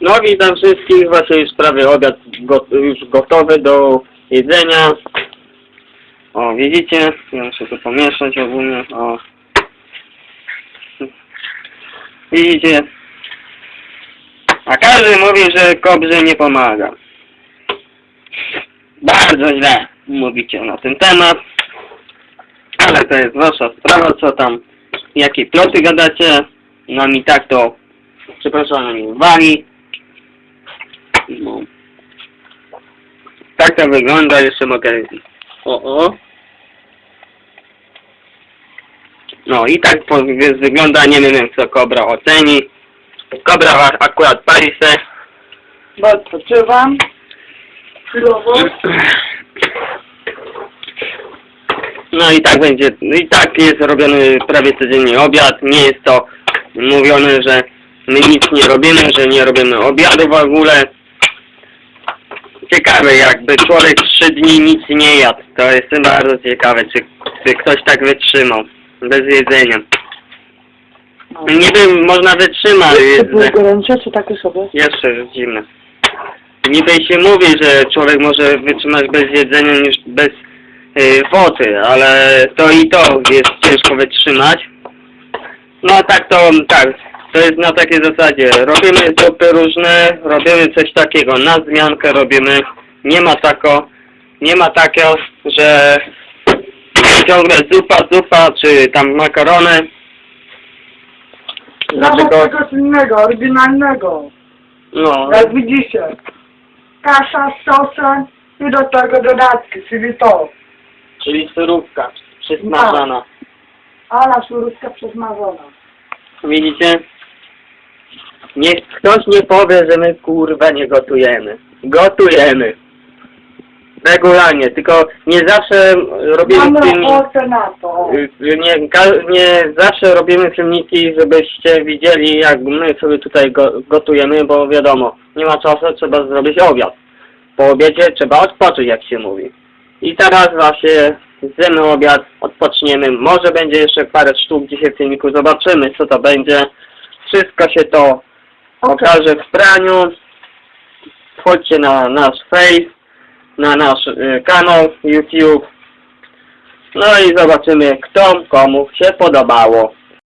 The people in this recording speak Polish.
No witam wszystkich, właśnie już prawie obiad już gotowy do jedzenia. O, widzicie? Ja muszę to pomieszać ogólnie, o. Widzicie? A każdy mówi, że kobrze nie pomaga. Bardzo źle mówicie na ten temat. Ale to jest wasza sprawa, co tam, jakie ploty gadacie. Nam i tak to, przepraszam, nie wali. No. Tak to wygląda, jeszcze mogę... O, o. No i tak po- wygląda, nie wiem co Kobra oceni. Kobra akurat pali se. Bo odpoczywam. Chwilowo. No i tak będzie, i tak jest robiony prawie codziennie obiad. Nie jest to mówione, że my nic nie robimy, że nie robimy obiadu w ogóle. Ciekawe, jakby człowiek trzy dni nic nie jadł. To jest bardzo ciekawe, czy, czy ktoś tak wytrzymał. Bez jedzenia. Niby można wytrzymać, Czy było że gorące, czy takie sobie? jeszcze zimne. Niby się mówi, że człowiek może wytrzymać bez jedzenia niż bez y, wody, ale to i to jest ciężko wytrzymać. No tak to, tak, to jest na takiej zasadzie. Robimy zupy różne, robimy coś takiego, na zmiankę robimy. Nie ma tako, nie ma takiego, że ciągle zupa, zupa, czy tam makarony. Dlaczego? czegoś innego, oryginalnego. No, Jak widzicie. Kasza z sosem i do tego dodatki, czyli to. czyli surówka przysmażana. Ala surówka przesmażona. Widzicie? Niech ktoś nie powie, że my kurwa nie gotujemy. Gotujemy. Regularnie, tylko nie zawsze robimy Mam filmiki. ochotę na to. y, Nie, ka- nie zawsze robimy filmiki, żebyście widzieli jak my sobie tutaj go, gotujemy, bo wiadomo, nie ma czasu, trzeba zrobić obiad. Po obiedzie trzeba odpocząć, jak się mówi. I teraz właśnie zjemy obiad, odpoczniemy. Może będzie jeszcze parę sztuk dzisiaj w filmiku, zobaczymy co to będzie. Wszystko się to pokaże w praniu. Wchodźcie na nasz face, na nasz y, kanał YouTube. No i zobaczymy kto komu się podobało.